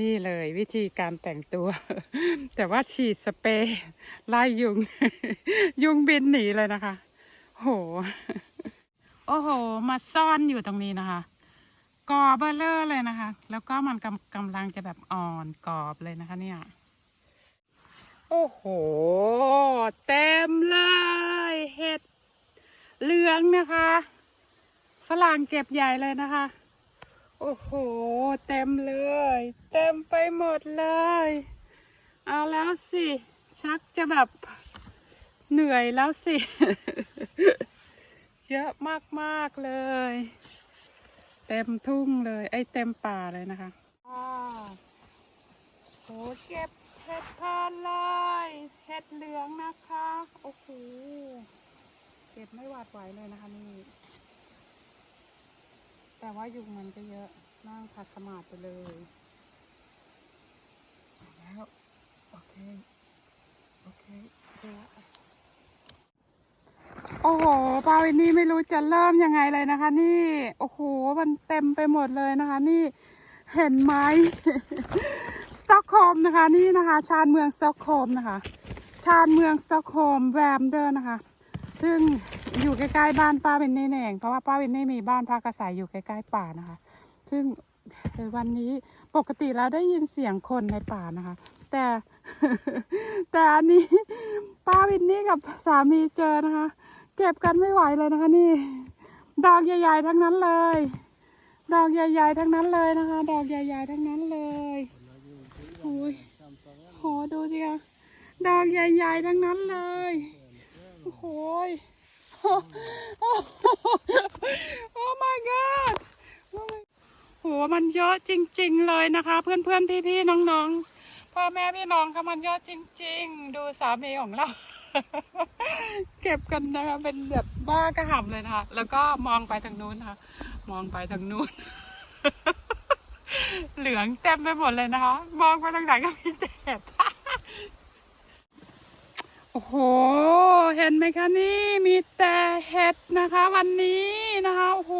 นี่เลยวิธีการแต่งตัว แต่ว่าฉีดสเปรย์ไล่ยุง ยุงบินหนีเลยนะคะ โห โอ้โห มาซ่อนอยู่ตรงนี้นะคะกอเบอเลอร์เลยนะคะ แล้วก็มันกำกำลังจะแบบอ่อนกรอบเลยนะคะ เนี่ย โอ้โห เต็มเลยเห็ดเหลืองนะคะ ฝรั่งเก็บใหญ่เลยนะคะ โอ้โห เต็มเลย เต็มไปหมดเลย เอาแล้วสิ ชักจะแบบเหนื่อยแล้วสิ เยอะมากๆเลย เต็มทุ่งเลย ไอ้เต็มป่าเลยนะคะอ้โหเก็บเห็ดเพลินเลยเห็ดเหลืองนะคะ โอ้โห เก็บไม่หวาดไหวเลยนะคะนี่ แต่ว่ายุงมันก็เยอะนั่งขัดสมาธิไปเลยแล้ว โอเค โอเคเดี๋ยวโอ้โหปาวินนี่ไม่รู้จะเริ่มยังไงเลยนะคะ นี่ โอ้โห มันเต็มไปหมดเลยนะคะ นี่เห็นไหมสต็อกโฮมนะคะ นี่นะคะ ชานเมืองสต็อกโฮมนะคะ ชานเมืองสต็อกโฮมแวมเดอร์นะคะ ซึ่ง อยู่ใกล้ๆบ้านป้าเวนเน่เองเพราะว่าป้าเวนเน่มีบ้านพักอาศัยอยู่ใกล้ๆป่านะคะ ซึ่งวันนี้ปกติแล้วได้ยินเสียงคนในป่านะคะ แต่แต่อันนี้ป้าวินนี่กับสามีเจอนะคะ เก็บกันไม่ไหวเลยนะคะ นี่ ดอกใหญ่ ๆ ทั้งนั้นเลย ดอกใหญ่ ๆ ทั้งนั้นเลยนะคะ ดอกใหญ่ ๆ ทั้งนั้นเลยโอ้ยโหดูสิคะดอกใหญ่ ๆ ทั้งนั้นเลยโอ้โหย โอ้ my god โหมันเยอะจริง ๆ เลยนะคะ เพื่อนๆพี่ๆน้องๆพ่อแม่พี่น้องค่ะมันเยอะจริง ๆ ดูสามีของเรา เก็บกันนะคะเป็นแบบบ้ากระห่ำเลยนะคะ แล้วก็มองไปทางนู้นนะคะมองไปทางนู้น เหลืองเต็มไปหมดเลยนะคะ มองไปทางไหนก็มีแต่โอ้โห เห็นไหมคะนี่ นะคะ วันนี้นะคะโอ้โห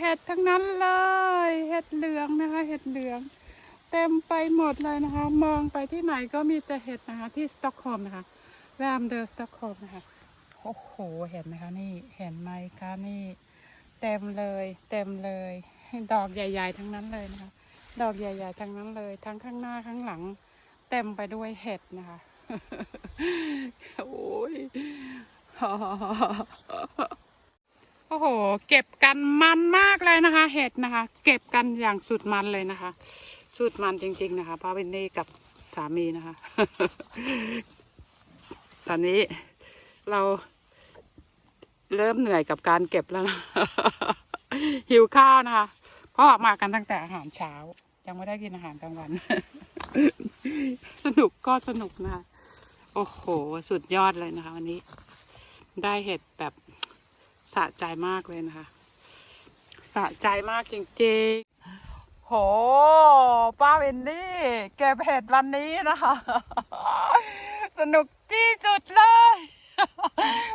เห็ดทั้งนั้นเลยเห็ดเหลืองนะคะ เห็ดเหลือง เต็มไปหมดเลยนะคะ มองไปที่ไหนก็มีแต่เห็ดนะคะ ที่สต็อกโฮล์มนะคะแรมเดอร์สต็อกโฮล์มนะคะโอ้โหเห็นไหมคะนี่เห็นไหมคะนี่เต็มเลย เต็มเลย ดอกใหญ่ ๆ ทั้งนั้นเลยนะคะ ดอกใหญ่ ๆ ทั้งนั้นเลย ทั้งข้างหน้าข้างหลัง เต็มไปด้วยเห็ดนะคะโอ้ย โอ้โห เก็บกันมันมากเลยนะคะ เห็ดนะคะ เก็บกันอย่างสุดมันเลยนะคะ สุดมันจริง ๆ นะคะพาวินนี่กับสามีนะคะ ตอนนี้เราเริ่มเหนื่อยกับการเก็บแล้วนะหิวข้าวนะคะเพราะออกมากันตั้งแต่อาหารเช้า ยังไม่ได้กินอาหารกลางวัน สนุกก็สนุกนะคะ โอ้โห สุดยอดเลยนะคะ วันนี้ ได้เห็ดแบบสะใจมากเลยนะคะ สะใจมากจริงๆ โห ป้าเวนนี่เก็บเห็ดวันนี้นะคะ สนุกที่สุดเลย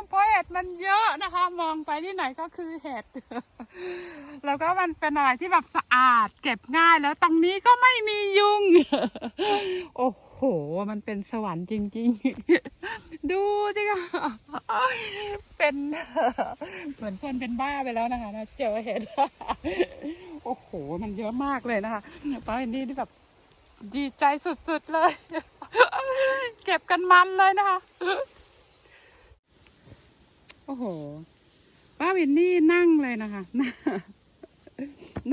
เพราะเห็ดมันเยอะนะคะ มองไปที่ไหนก็คือเห็ด แล้วก็มันเป็นอะไรที่แบบสะอาดเก็บง่ายแล้วตรงนี้ก็ไม่มียุง โอ้โห มันเป็นสวรรค์จริง ๆ ดูสิคะเป็น เหมือนคนเป็นบ้าไปแล้วนะคะนะเจอเห็ดโอ้โห มันเยอะมากเลยนะคะป้าเอ็นนี่นี่แบบดีใจสุดๆเลย เก็บกันมันเลยนะคะ โอ้โห ป้าวินนี่นั่งเลยนะคะ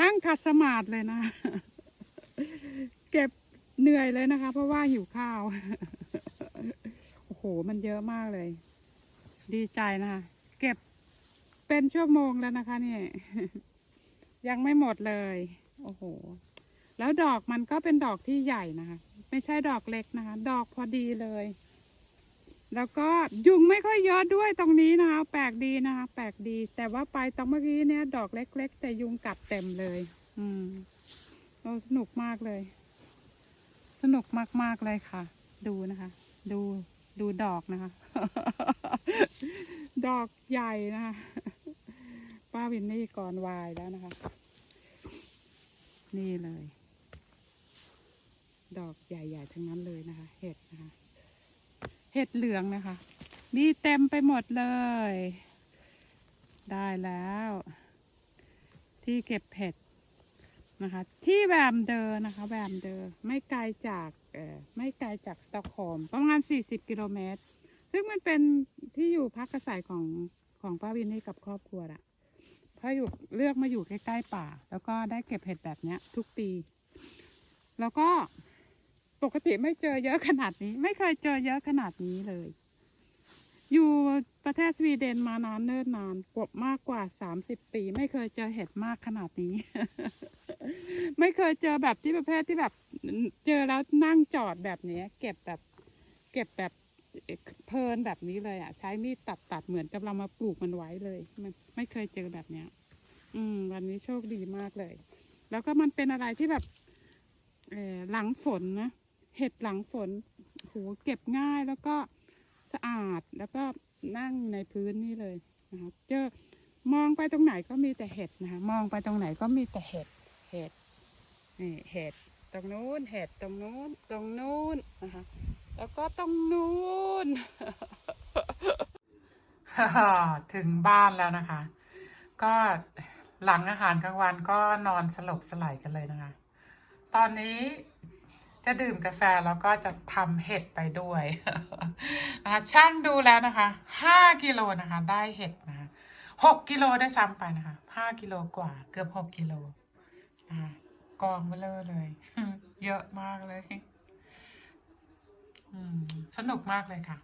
นั่งขัดสมาธิเลยนะ เก็บเหนื่อยเลยนะคะ เพราะว่าหิวข้าว โอ้โห มันเยอะมากเลย ดีใจนะคะ เก็บเป็นชั่วโมงแล้วนะคะเนี่ย ยังไม่หมดเลย โอ้โห แล้วดอกมันก็เป็นดอกที่ใหญ่นะคะ ไม่ใช่ดอกเล็กนะคะ ดอกพอดีเลย แล้วก็ยุงไม่ค่อยเยอะด้วยตรงนี้นะคะแปลกดีนะคะแปลกดี แต่ว่าไปตรงเมื่อกี้เนี่ย ดอกเล็ก ๆ แต่ยุงกัดเต็มเลย อืมเราสนุกมากเลย สนุกมากๆเลยค่ะ ดูนะคะ ดูดูดอกนะคะ ดอกใหญ่นะคะป้าวินนี่ก่อนวายแล้วนะคะ นี่เลย ดอกใหญ่ ๆ ทั้งนั้นเลยนะคะ เห็ดนะคะ เห็ดเหลืองนะคะ มีเต็มไปหมดเลย ได้แล้ว ที่เก็บเห็ดนะคะ ที่แวมเดอร์นะคะ แวมเดอร์ไม่ไกลจากไม่ไกลจากสตอกโฮมประมาณ 40 กิโลเมตร ซึ่งมันเป็นที่อยู่พักอาศัยของของป้าวินนี่กับครอบครัวอะเพราะอยู่เลือกมาอยู่ใกล้ๆป่า แล้วก็ได้เก็บเห็ดแบบเนี้ย ทุกปี แล้วก็ ปกติไม่เจอเยอะขนาดนี้ ไม่เคยเจอเยอะขนาดนี้เลย อยู่ประเทศสวีเดนมานานเนิ่นนานกว่ามากกว่าสามสิบปี ไม่เคยเจอเห็ดมากขนาดนี้ ไม่เคยเจอแบบที่ประเภทที่แบบ เจอแล้วนั่งจอดแบบนี้เก็บแบบ เก็บแบบเพลินแบบนี้เลยอะ ใช้มีดตัดตัดเหมือนกับเรามาปลูกมันไว้เลยมันไม่เคยเจอแบบเนี้ย อืม วันนี้โชคดีมากเลย แล้วก็มันเป็นอะไรที่แบบเออหลังฝนนะ เห็ดหลังฝนโหเก็บง่ายแล้วก็สะอาดแล้วก็นั่งในพื้นนี่เลยนะคะเจอมองไปตรงไหนก็มีแต่เห็ดนะคะมองไปตรงไหนก็มีแต่เห็ดเห็ดนี่เห็ดตรงนู้นเห็ดตรงนู้นตรงนู้นนะคะแล้วก็ตรงนู้นถึงบ้านแล้วนะคะ ก็หลังอาหารกลางวันก็นอนสลบสลายกันเลยนะคะ ตอนนี้ จะดื่มกาแฟแล้วก็จะทำเห็ดไปด้วยนะคะช่างดูแล้วนะคะห้ากิโลนะคะได้เห็ดนะคะหกกิโลได้ซ้ำไปนะคะห้ากิโลกว่าเกือบหกกิโลนะคะกองเบลอเลย เยอะมากเลยสนุกมากเลยค่ะ